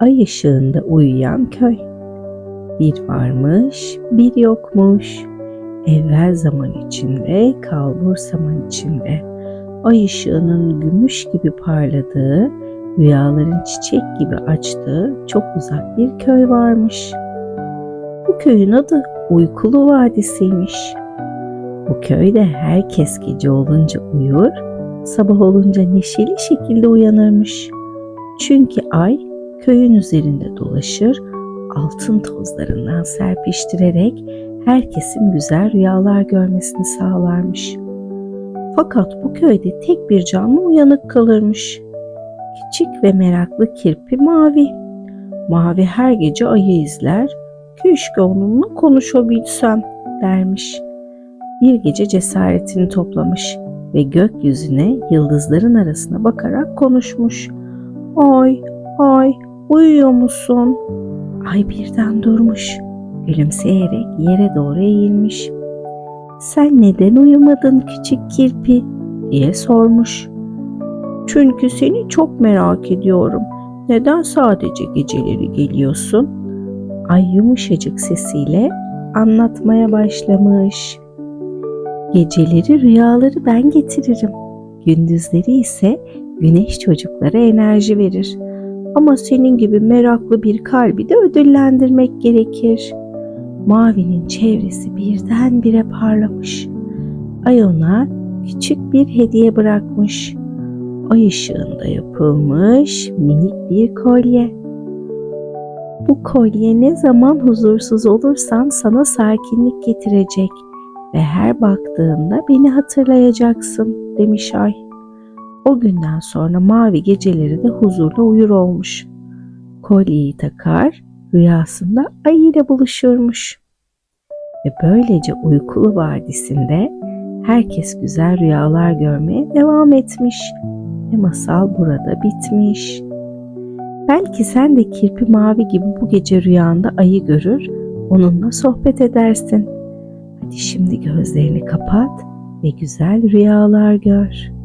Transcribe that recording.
Ay ışığında uyuyan köy. Bir varmış, bir yokmuş. Evvel zaman içinde, kalbur zaman içinde. Ay ışığının gümüş gibi parladığı, rüyaların çiçek gibi açtığı çok uzak bir köy varmış. Bu köyün adı Uykulu Vadisi'ymiş. Bu köyde herkes gece olunca uyur, sabah olunca neşeli şekilde uyanırmış. Çünkü ay köyün üzerinde dolaşır, altın tozlarından serpiştirerek herkesin güzel rüyalar görmesini sağlarmış. Fakat bu köyde tek bir canlı uyanık kalırmış. Küçük ve meraklı kirpi Mavi. Mavi her gece ayı izler, keşke onunla konuşabilsem dermiş. Bir gece cesaretini toplamış ve gökyüzüne yıldızların arasına bakarak konuşmuş. Ay, uyuyor musun? Ay birden durmuş. Gülümseyerek yere doğru eğilmiş. Sen neden uyumadın küçük kirpi? diye sormuş. Çünkü seni çok merak ediyorum. Neden sadece geceleri geliyorsun? Ay yumuşacık sesiyle anlatmaya başlamış. Geceleri rüyaları ben getiririm. Gündüzleri ise güneş çocuklara enerji verir. Ama senin gibi meraklı bir kalbi de ödüllendirmek gerekir. Mavinin çevresi birdenbire parlamış. Ay ona küçük bir hediye bırakmış. Ay ışığında yapılmış minik bir kolye. Bu kolye ne zaman huzursuz olursan sana sakinlik getirecek ve her baktığında beni hatırlayacaksın demiş ay. O günden sonra mavi geceleri de huzurla uyur olmuş. Kolyeyi takar, rüyasında ay ile buluşurmuş. Ve böylece uykulu vadisinde herkes güzel rüyalar görmeye devam etmiş ve masal burada bitmiş. Belki sen de kirpi mavi gibi bu gece rüyanda ayı görür, onunla sohbet edersin. Hadi şimdi gözlerini kapat ve güzel rüyalar gör.